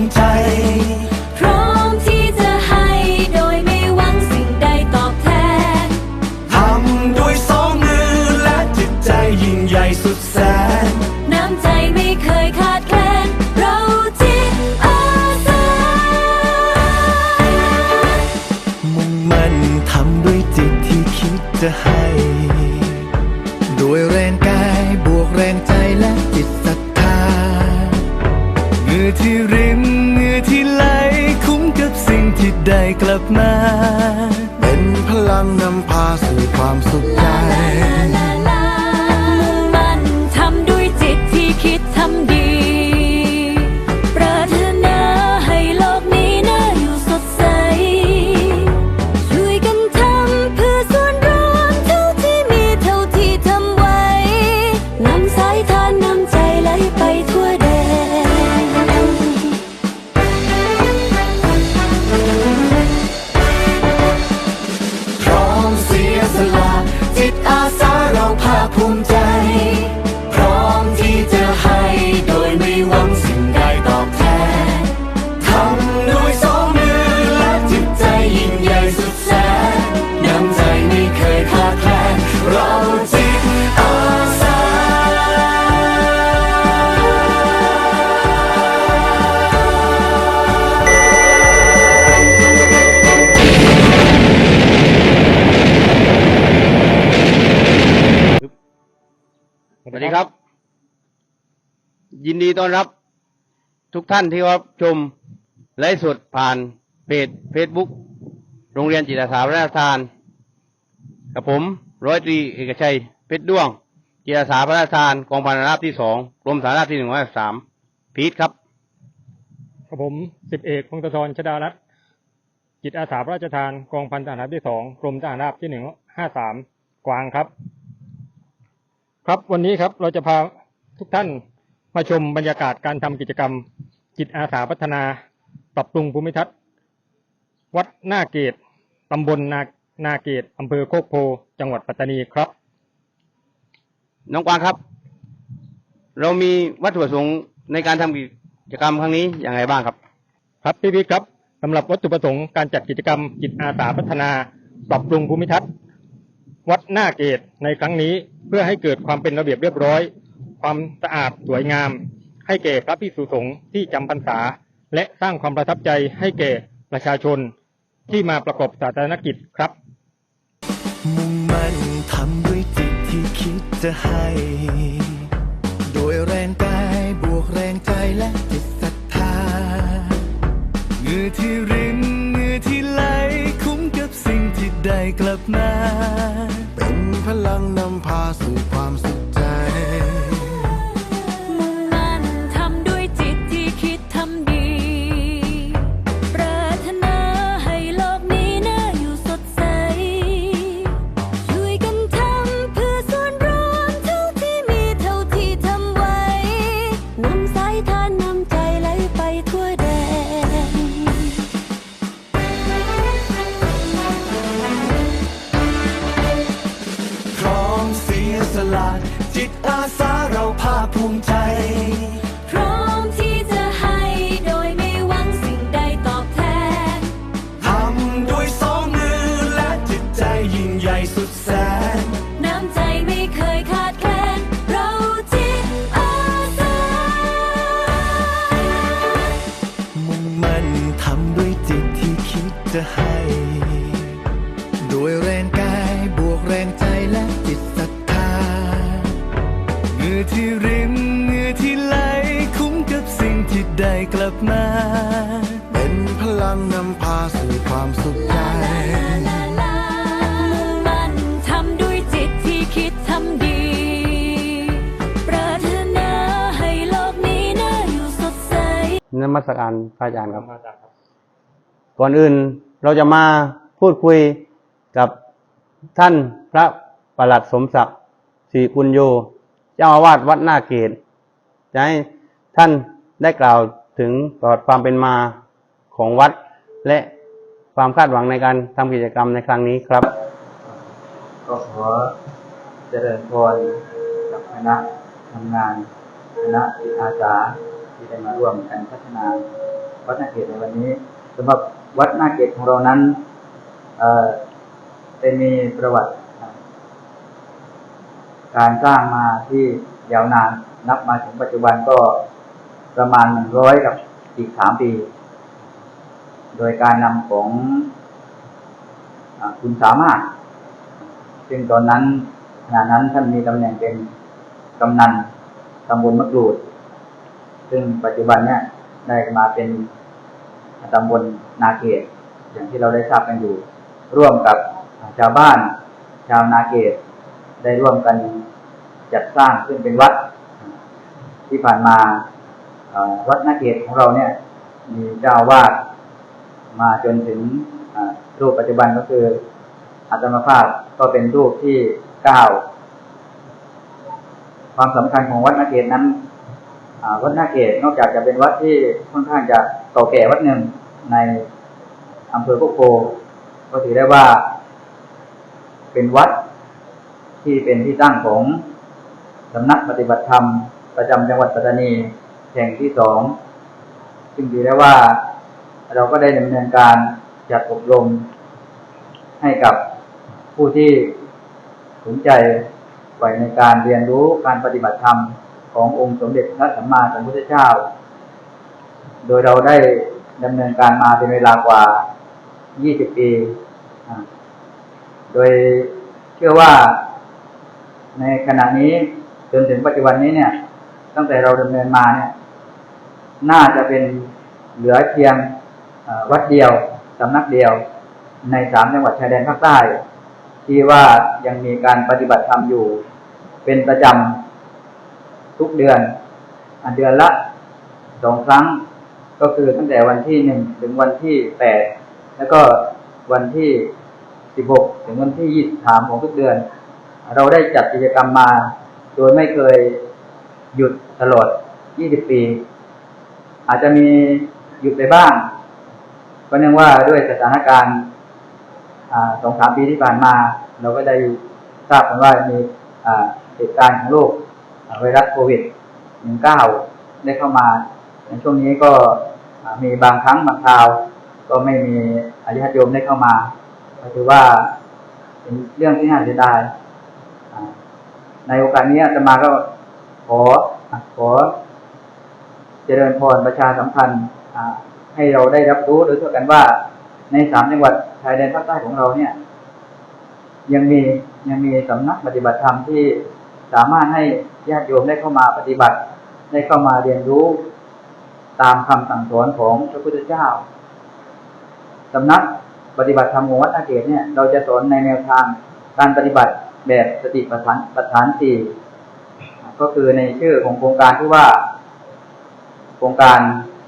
มิใจ ดีต้อนรับทุกท่านที่รับชมไลฟ์สดผ่านเพจเฟซบุ๊กโรงเรียนจิตอาสาพระราชทาน กับผมร้อยตรีเอกชัยเพชรด้วง จิตอาสาพระราชทานกองพันราบที่สองกรมสาราบที่หนึ่งร้อยสามพีทครับกับผมสิบเอกพงศธรชดารัตน์จิตอาสาพระราชทานกองพันทหารราบที่สองกรมทหารราบที่หนึ่งห้าสามกวางครับ ครับวันนี้ครับเราจะพาทุกท่าน มาชมบรรยากาศการทำกิจกรรม จิตอาสาพัฒนา ปรับปรุงภูมิทัศน์ วัดหน้าเกตตำบลนานาเกตอำเภอโคกโพ จังหวัดปัตตานีครับ น้องกวางครับ เรามีวัตถุประสงค์ในการทำกิจกรรมครั้งนี้อย่างไรบ้างครับ ครับพี่บิ๊กครับสำหรับวัตถุประสงค์การจัดกิจกรรม จิตอาสาพัฒนา ปรับปรุงภูมิทัศน์ วัดหน้าเกตในครั้งนี้เพื่อให้เกิดความเป็นระเบียบเรียบร้อย ความสะอาดสวยงาม ให้แก่พระภิกษุสงฆ์ที่จำพรรษา และสร้างความประทับใจให้แก่ประชาชน ที่มาประกอบศาสนกิจครับ มุ่งมั่นทำด้วยจิตที่คิดจะให้ โดยแรงกายบวกแรงใจและจิตศรัทธาเหงื่อที่รินเหงื่อที่ไหลคุ้มกับสิ่งที่ได้กลับมา เป็นพลังนำพาสู่ความสุข จะให้ ด้วยแรงกายบวกแรงใจและจิตศรัทธามือที่ริมมือที่ไหลคุ้มกับสิ่งที่ได้กลับมา เป็นพลังนำพาสู่ความสุขใจนมัสการพระอาจารย์ครับ ก่อนอื่นเราจะมาพูดคุยกับท่านพระประหลัดสมศักดิ์ศรีกุญโยเจ้าอาวาสวัดหน้าเกตจะให้ท่านได้กล่าวถึงประวัติความเป็นมาของวัด และความคาดหวังในการทำกิจกรรมในครั้งนี้ครับ ก็ขอเจริญพรกับคณะทำงานคณะจิตอาสาที่ได้มาร่วมกันพัฒนาวัดนาเกตในวันนี้สำหรับ วัดนาเกตของเรานั้นเอ่อมีประวัติ การสร้างมาที่ยาวนานนับมาถึงปัจจุบันก็ประมาณหนึ่งร้อยกับอีกสามปี โดยการนำของอคุณสามารถ ซึ่งตอนนั้นขณะนั้นท่านมีตำแหน่งเป็นกำนันตำบลมะกรูด ซึ่งปัจจุบันเนี่ยได้มาเป็น ตำบลนาเกต อย่างที่เราได้ทราบกันอยู่ ร่วมกับชาวบ้าน ชาวนาเกต ได้ร่วมกันจัดสร้างขึ้นเป็นวัด ที่ผ่านมาวัดนาเกตของเราเนี่ย มีเจ้าวาดมาจนถึงรูปปัจจุบันก็คืออาตมาภาพก็เป็นรูปที่เก้าความสำคัญของวัดนาเกตนั้น วัดนาเกตนอกจากจะเป็นวัดที่ค่อนข้างจะเก่าแก่วัดหนึ่งในอำเภอโคกโพก็ถือได้ว่า เป็นวัดที่เป็นที่ตั้งของสำนักปฏิบัติธรรม ประจำจังหวัดปัตตานีแห่งที่สองซึ่งถือได้ว่าเราก็ได้ดำเนินการจัดอบรมให้กับผู้ที่สนใจใฝ่ในการเรียนรู้การปฏิบัติธรรม ขององค์สมเด็จพระสัมมาสัมพุทธเจ้า โดยเราได้ดำเนินการมาเป็นเวลากว่า 20 ปี โดยเชื่อว่าในขณะนี้จนถึงปัจจุบันนี้เนี่ย ตั้งแต่เราดำเนินมาเนี่ย น่าจะเป็นเหลือเพียงวัดเดียวสำนักเดียวในสามจังหวัดชายแดนภาคใต้ ที่ว่ายังมีการปฏิบัติธรรมอยู่ เป็นประจำ ทุกเดือนอันเดือนละสองครั้ง ก็คือตั้งแต่วันที่หนึ่งถึงวันที่แปดแล้วก็วันที่สิบหกถึงวันที่ยี่สิบสามของทุกเดือน เราได้จัดกิจกรรมมา โดยไม่เคยหยุดตลอด20ปี อาจจะมีหยุดไปบ้างก็เนื่องว่าด้วยสถานการณ์สองสามปีที่ผ่านมา เราก็ได้ทราบกันว่ามีเหตุการณ์ของโรคอ่า ไวรัสโควิด 19 ได้เข้ามา ในช่วงนี้ก็มีบางครั้งบางคราว ก็ไม่มีอาญาติโยมได้เข้ามาถือว่าเป็นเรื่องที่น่าเสียดายในโอกาสนี้อาตมาก็ขอขอเจริญพรประชาสัมพันธ์ให้เราได้รับรู้โดยทั่วกันว่าในสามจังหวัดชายแดนภาคใต้ของเราเนี่ย ยังมียังมีสำนักปฏิบัติธรรมที่สามารถให้ ญาติโยมได้เข้ามาปฏิบัติ ได้เข้ามาเรียนรู้ตามคำสั่งสอนของพระพุทธเจ้าสำนักปฏิบัติธรรมของวัดนาเกตเนี่ย เราจะสอนในแนวทางการปฏิบัติแบบสติปัฏฐานปัฏฐานสี่ก็คือในชื่อของโครงการที่ว่า โครงการ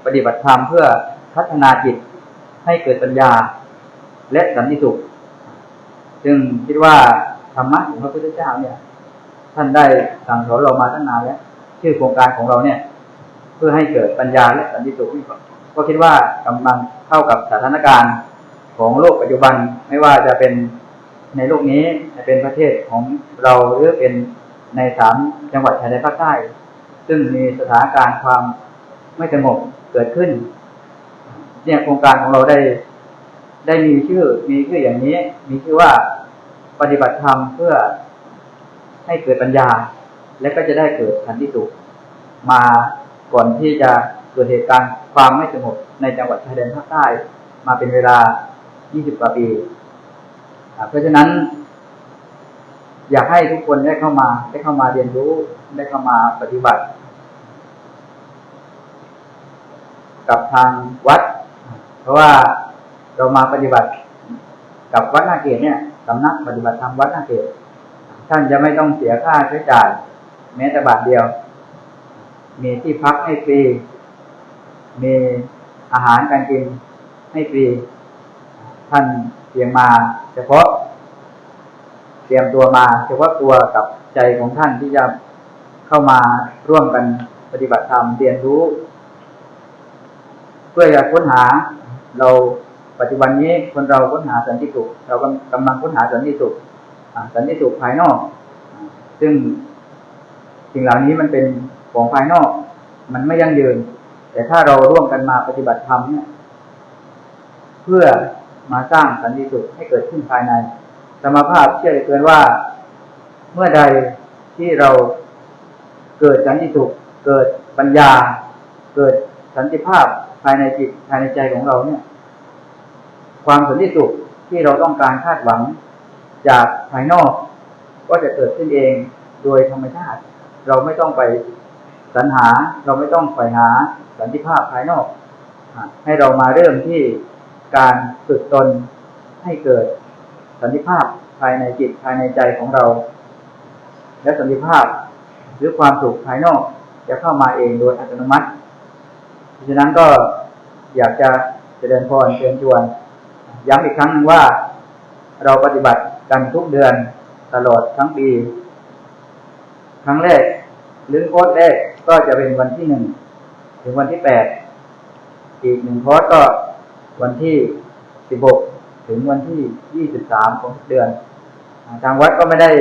ปฏิบัติธรรมเพื่อพัฒนาจิตให้เกิดปัญญาและสันติสุข ซึ่งคิดว่าธรรมะของพระพุทธเจ้าเนี่ย ท่านได้สั่งสอนเรามาตั้งนานแล้วชื่อโครงการของเราเนี่ย เพื่อให้เกิดปัญญาและสันติสุขก็คิดว่ากำลังเข้ากับสถานการณ์ของโลกปัจจุบันไม่ว่าจะเป็นในโลกนี้เป็นประเทศของเราหรือเป็นในสามจังหวัดชายแดนภาคใต้ ซึ่งมีสถานการณ์ความไม่สงบเกิดขึ้น เนี่ยโครงการของเราได้ได้มีชื่อ มีชื่ออย่างนี้ มีชื่อว่าปฏิบัติธรรมเพื่อ ให้เกิดปัญญา และก็จะได้เกิดสันติสุขมาก่อนที่จะเกิดเหตุการณ์ความไม่สงบในจังหวัดชายแดนภาคใต้ มาเป็นเวลา 20 กว่าปี เพราะฉะนั้น อยากให้ทุกคนได้เข้ามา ได้เข้ามาเรียนรู้ ได้เข้ามาปฏิบัติ กับทางวัด เพราะว่าเรามาปฏิบัติ กับวัดนาเกตเนี่ยสำนักปฏิบัติธรรมวัดนาเกต ท่านจะไม่ต้องเสียค่าใช้จ่ายแม้แต่บาทเดียว มีที่พักให้ฟรี มีอาหารการกินให้ฟรี ท่านเตรียมมา เฉพาะ เตรียมตัวมา เฉพาะตัวกับใจของท่านที่จะเข้ามาร่วมกันปฏิบัติธรรมเรียนรู้ เพื่อจะค้นหาเราปัจจุบันนี้คนเราค้นหาสันติสุขเรากำลังค้นหาสันติสุข สันติสุขภายนอก ซึ่งสิ่งเหล่านี้มันเป็นของภายนอก มันไม่ยั่งยืน แต่ถ้าเราร่วมกันมาปฏิบัติธรรมเนี่ยเพื่อมาสร้างสันติสุขให้เกิดขึ้นภายใน สมภาพเชื่อเลือเกินว่าเมื่อใดที่เราเกิดสันติสุข เกิดปัญญา เกิดสันติภาพภายในจิตภายในใจของเราเนี่ย ความสันติสุขที่เราต้องการคาดหวัง จากภายนอก ก็จะเกิดขึ้นเองโดยธรรมชาติ เราไม่ต้องไปสรรหา เราไม่ต้องไปหาสันติภาพภายนอก ให้เรามาเริ่มที่การฝึกตนให้เกิดสันติภาพภายในจิตภายในใจของเรา และสันติภาพหรือความสุขภายนอกจะเข้ามาเองโดยอัตโนมัติ เพราะฉะนั้นก็อยากจะเจริญพรเชิญชวน ย้ำอีกครั้งหนึงว่าเราปฏิบัติ กันทุกเดือนตลอดทั้งปี ครั้งแรกหรือโค้ดแรกก็จะเป็นวันที่หนึ่งถึงวันที่แปดอีกหนึ่งโค้ดก็วันที่สิบหกถึงวันที่ยี่สิบสามของทุกเดือน ทางวัดก็ไม่ได้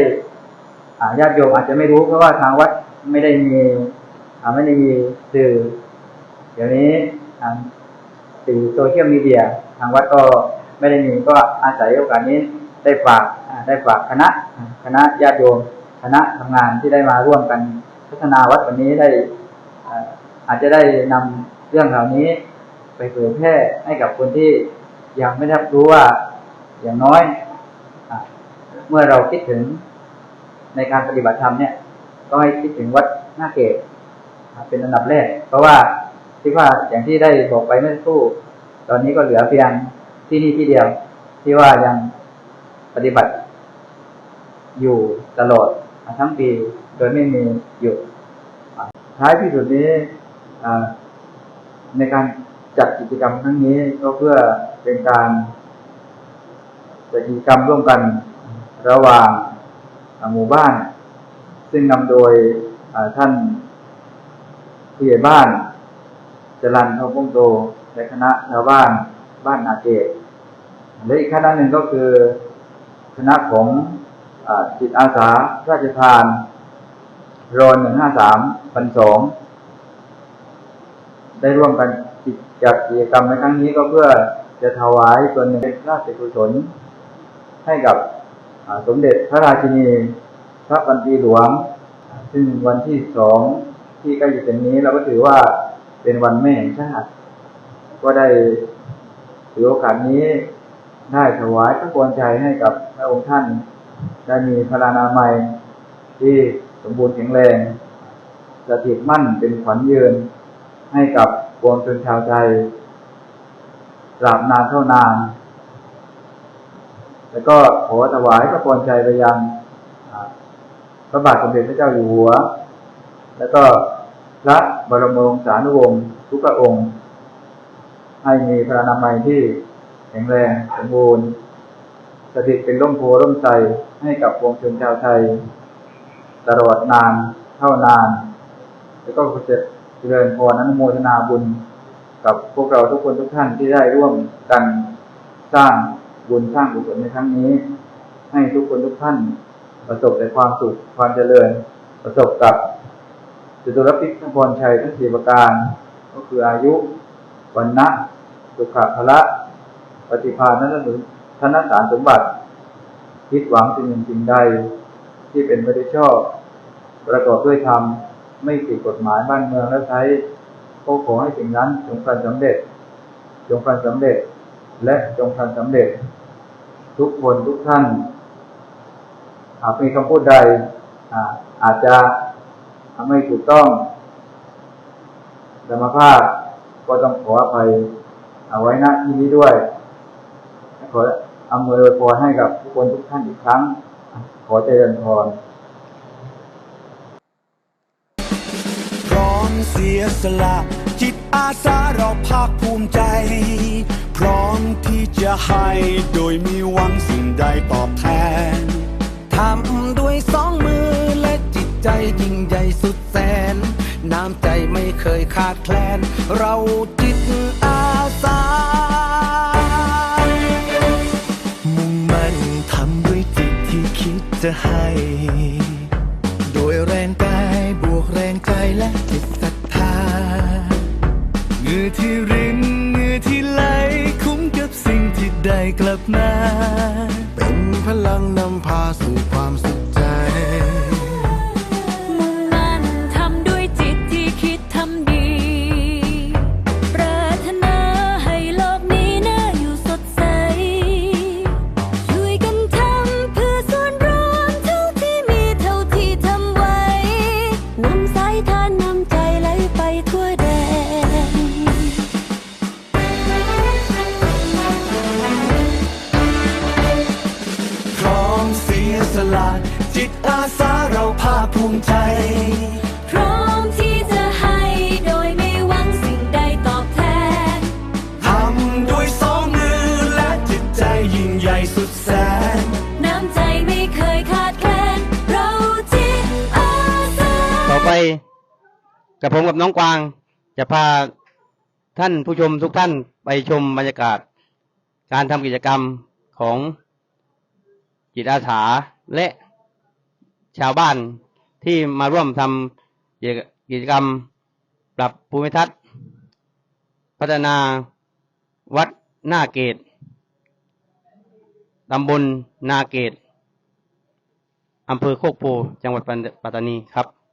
ญาติโยมอาจจะไม่รู้เพราะว่าทางวัดไม่ได้มีไม่ได้มีสื่อ เดี๋ยวนี้สื่อโซเชียลมีเดีย ทางวัดก็ไม่ได้มีก็อาศัยโอกาสนี้ ได้ฝากได้ฝากคณะคณะญาติโยมคณะทำงานที่ได้มาร่วมกันพัฒนาวัดวันนี้ได้อาจจะได้นำเรื่องเหล่านี้ ไปเผยแพร่ให้กับคนที่ยังไม่ได้รู้ว่าอย่างน้อยอเมื่อเราคิดถึงในการปฏิบัติธรรมเนี่ย ก็ให้คิดถึงวัดหน้าเกตเป็นอันดับแรก เพราะว่าที่ว่าอย่างที่ได้บอกไปเมื่อสักครู่ ตอนนี้ก็เหลือเพียงที่นี่ที่เดียว ที่ว่ายัง ปฏิบัติ อยู่ตลอดทั้งปีโดยไม่มีหยุดท้ายที่สุดนี้ในการจัดกิจกรรมครั้งนี้ก็เพื่อเป็นการจัดกิจกรรมร่วมกันระหว่างหมู่บ้าน ซึ่งนำโดยท่านผู้ใหญ่บ้านจรันทองพงโตและคณะชาวบ้านบ้านนาเกตและอีกคณะหนึ่งก็คือ คณะของอจิตอาสาราชทานรอนหนึ่งห้าสามพันสองได้ร่วมกันจัดกิจกรรมในครั้งนี้ก็เพื่อจะถวายส่วนหนึ่งเป็นพระราชกุศลให้กับสมเด็จพระราชินี พระบันปีหลวง ซึ่งวันที่สองที่ใกล้จะถึงนี้เราก็ถือว่าเป็นวันแม่แห่งชาติ ก็ได้ถือโอกาสนี้ ได้ถวายพระพรชัยให้กับพระองค์ท่านได้มีพลานามัยที่สมบูรณ์แข็งแรงสถิตมั่นเป็นขวัญยืนให้กับปวงชนชาวไทยตราบนานเท่านาน แล้วก็ขอถวายพระพรชัยไปยังพระบาทสมเด็จพระเจ้าอยู่หัว แล้วก็พระบรมวงศานุวงศ์ทุกพระองค์ ให้มีพระนามัยที่ ข็งแรงสมบูรณ์สถิตเป็นร่มโพร่มไทรให้กับวงชนชาวไทย ตลอดนานเท่านาน แล้วก็จะเจริญพรอนุโมทนาบุญ กับพวกเราทุกคนทุกท่านที่ได้ร่วมกันสร้างบุญสร้างกุศลในครั้งนี้ ให้ทุกคนทุกท่านประสบแต่ความสุขความเจริญ ประสบกับจตุรพิษพรชัยทั้งสี่ประการ ก็คืออายุวันนะสุขภละ ปฏิภาณนั้นหรือธนสารสมบัติ คิดหวังสิ่งหนึ่งสิ่งใด ที่เป็นไปด้ชอบ ประกอบด้วยธรรมไม่ผิดกฎหมายบ้านเมืองและใช้ก็ขอให้สิ่งนั้นจงพลันสำเร็จ จงพลันสำเร็จ และจงพลันสำเร็จ ทุกคนทุกท่านหากมีคำพูดใดอาอาจจะทำให้ถูกต้องธรรมภาพก็ต้องขออภัยเอาไว้ณที่นี้ด้วย ขออำนวยพรให้กับทุกคนทุกท่านอีกครั้ง ขอเจริญพรพร้อมเสียสละจิตอาสาเราภาคภูมิใจ พร้อมที่จะให้โดยมีหวังสิ่งใดตอบแทนทำด้วยสองมือและจิตใจยิ่งใหญ่สุดแสน น้ำใจไม่เคยขาดแคลน เราจิตอา จะให้ โดยแรงกายบวกแรงใจและจิตศรัทธาเงื่อที่รินเงื่อที่ไหลคุ้มกับสิ่งที่ได้กลับมา เป็นพลังนำพาสู่ความสุข พร้อมที่จะให้โดยไม่หวังสิ่งใดตอบแทน ทำด้วยสองมือและจิตใจยิ่งใหญ่สุดแสน น้ำใจไม่เคยขาดแคลนเราจิตอาสาต่อไปกับผมกับน้องกวาง จะพาท่านผู้ชมทุกท่านไปชมบรรยากาศ การทำกิจกรรมของจิตอาสาและชาวบ้าน ที่มาร่วมทำกิจกรรม ปรับภูมิทัศน์ พัฒนาวัดหน้าเกตตำบลนาเกตอำเภอโคกโพจังหวัดปัตตานีครับ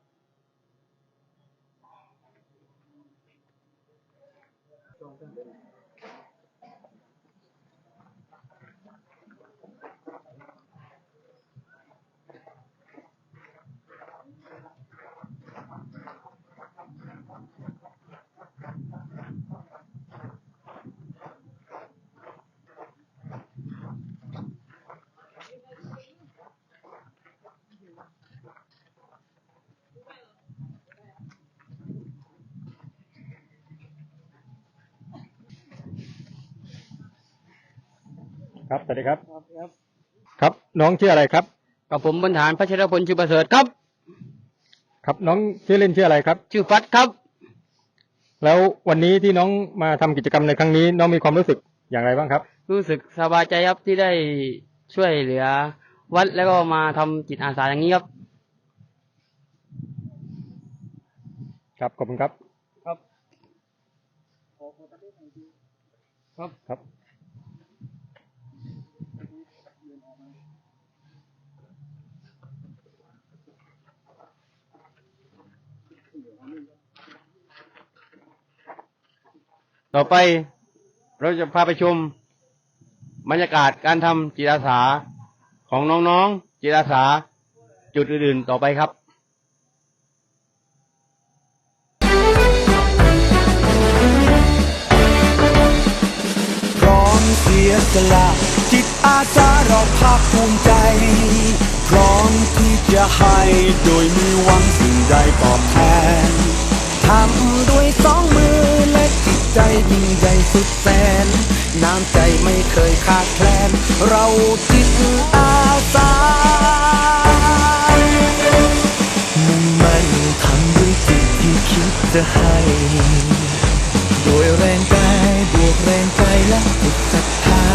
ครับสวัสดีครับ ครับ น้องชื่ออะไรครับ กับผมบรรหารพัชรพลชุประเสริฐครับ ครับน้องชื่อเล่นชื่ออะไรครับ ชื่อฟัดครับ แล้ววันนี้ที่น้องมาทำกิจกรรมในครั้งนี้ น้องมีความรู้สึกอย่างไรบ้างครับ รู้สึกสบายใจครับที่ได้ช่วยเหลือ วัดแล้วก็มาทำจิตอาสาอย่างนี้ครับ ครับขอบคุณครับ ครับ ครับ ครับ ต่อไปเราจะพาไปชมบรรยากาศการทำจิตอาสาของน้องๆจิตอาสาจุดอื่นๆต่อไปครับพร้อมเสียสละจิตอาสาเราภาคภูมิใจพร้อมที่จะให้โดยมีหวังสิ่งใดตอบแทนทำด้วยสองมือ ใจยิ่งใหญ่สุดแสน น้ำใจไม่เคยขาดแคลน เราจิตอาสามุ่งมั่นทำด้วยจิตที่คิดจะให้ โดยแรงกายบวกแรงใจและจิตศรัทธา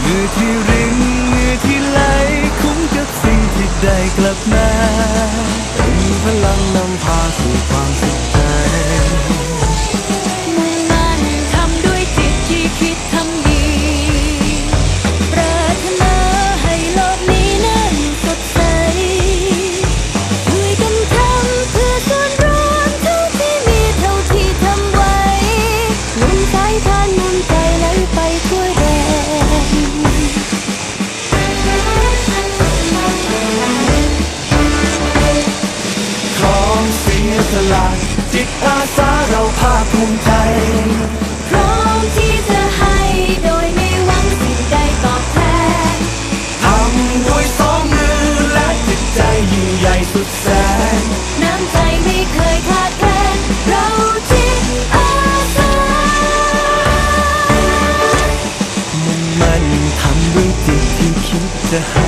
เหงื่อที่รินเหงื่อที่ไหลคุ้มกับสิ่งที่ได้กลับมาเป็นพลังนำพาสู่ความสุข จิตอาสาเราภาคภูมิใจ พร้อมที่จะให้โดยไม่หวังสิ่งใดตอบแทนทำด้วยสองมือและจิตใจยิ่งใหญ่สุดแสน น้ำใจไม่เคยขาดแคลนเราจิตอาสามุ่งมั่นทำด้วยจิตที่คิดจะให้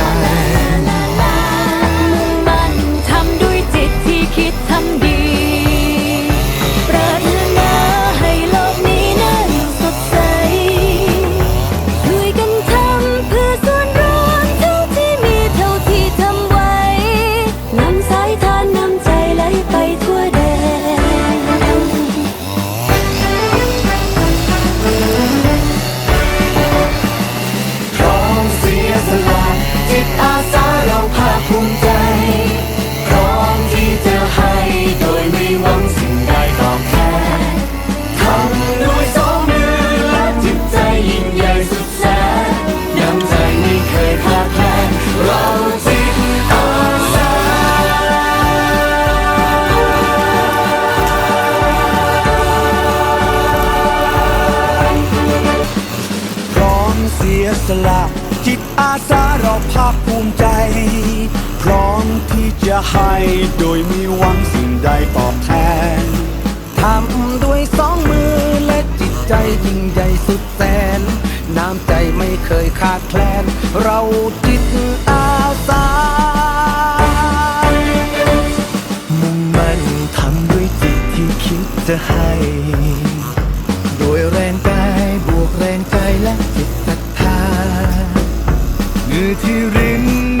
โดยมีหวังสิ่งใดตอบแทน ทำด้วยสองมือและจิตใจยิ่งใหญ่สุดแสน น้ำใจไม่เคยขาดแคลน เราจิตอาสา มุ่งมั่นทำด้วยจิตที่คิดจะให้ โดยแรงกายบวกแรงใจและจิตศรัทธามือที่ริม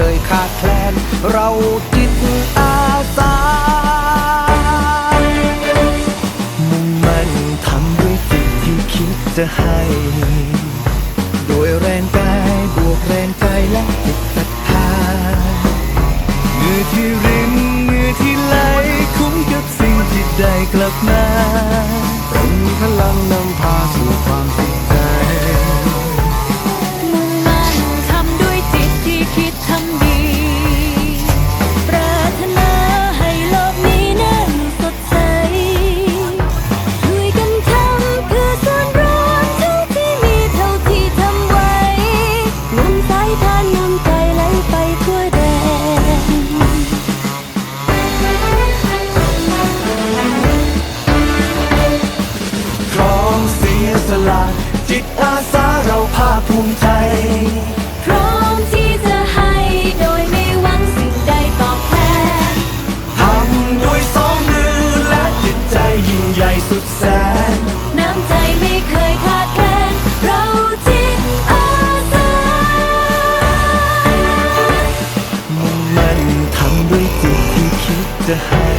เคยขาดแคลน เราจิตอาสา มุ่งมันทำด้วยสิ่งที่คิดจะให้ โดยแรงกายบวกแรงใจและจิตศรัทธามือที่ริมมือที่ไหลคุ้มกับสิ่งที่ได้กลับมาเป็นพลังนำพาสู่ความจริง ภูมิใจ พร้อมที่จะให้โดยไม่หวังสิ่งใดตอบแทน ทำด้วยสองมือและจิตใจยิ่งใหญ่สุดแสน น้ำใจไม่เคยขาดแคลนเราจิตอาสา มุ่งมั่นทำด้วยจิตที่คิดจะให้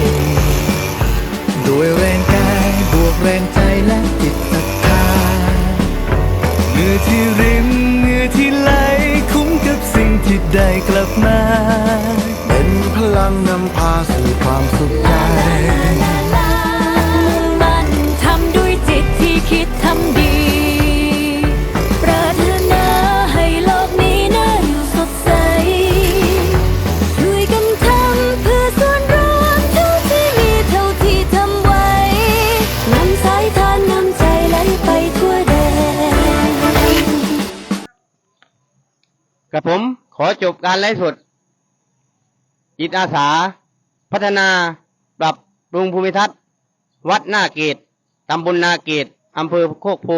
โดยแรงกายบวกแรงใจและจิตศรัทธาเหงื่อที่ริน พาสู่ความสุขใจมันทำด้วยจิตที่คิดทำดี ปรารถนาให้โลกนี้น่าอยู่สดใส ช่วยกันทำเพื่อส่วนรวมเท่าที่มีเท่าที่ทำไว้นำสายทานนำใจไหลไปทั่วแดนกับผมขอจบการไลฟ์สดจิตอาสา พัฒนาปรับปรุงภูมิทัศน์ วัดนาเกตตำบลนาเกตอำเภอโคกโพ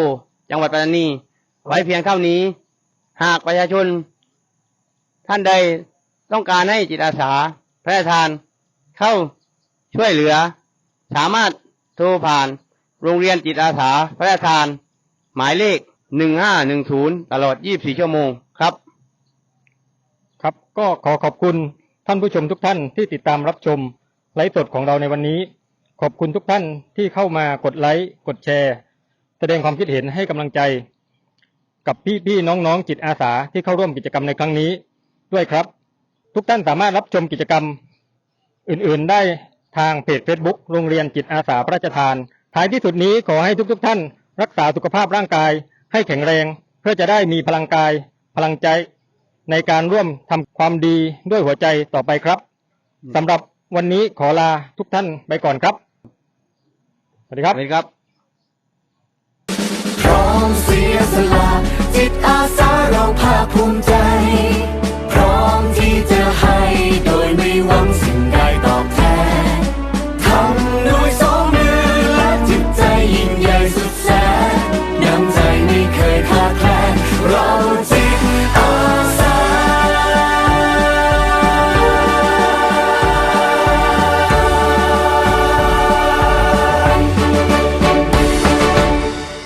จังหวัดปัตตานี ไว้เพียงเท่านี้ หากประชาชน ท่านใดต้องการให้จิตอาสาพระราชทาน เข้าช่วยเหลือ สามารถโทรผ่าน โรงเรียนจิตอาสาพระราชทาน หมายเลข 1510 ตลอด 24 ชั่วโมงครับ ครับก็ขอขอบคุณ ท่านผู้ชมทุกท่านที่ติดตามรับชมไลฟ์สดของเราในวันนี้ ขอบคุณทุกท่านที่เข้ามากดไลค์กดแชร์ แสดงความคิดเห็นให้กำลังใจ กับพี่พี่ๆน้องๆจิตอาสาที่เข้าร่วมกิจกรรมในครั้งนี้ ด้วยครับ ทุกท่านสามารถรับชมกิจกรรม อื่นๆได้ทางเพจ Facebook โรงเรียนจิตอาสาพระราชทาน ท้ายที่สุดนี้ขอให้ทุกๆท่าน รักษาสุขภาพร่างกายให้แข็งแรง เพื่อจะได้มีพลังกาย พลังใจ ในการร่วมทำความดีด้วยหัวใจต่อไปครับสำหรับวันนี้ขอลาทุกท่านไปก่อนครับ สวัสดีครับสวัสดีครับพร้อมเสียสละจิตอาสาเราภาคภูมิใจ พร้อมที่จะให้โดยไม่หวังสิ่งใด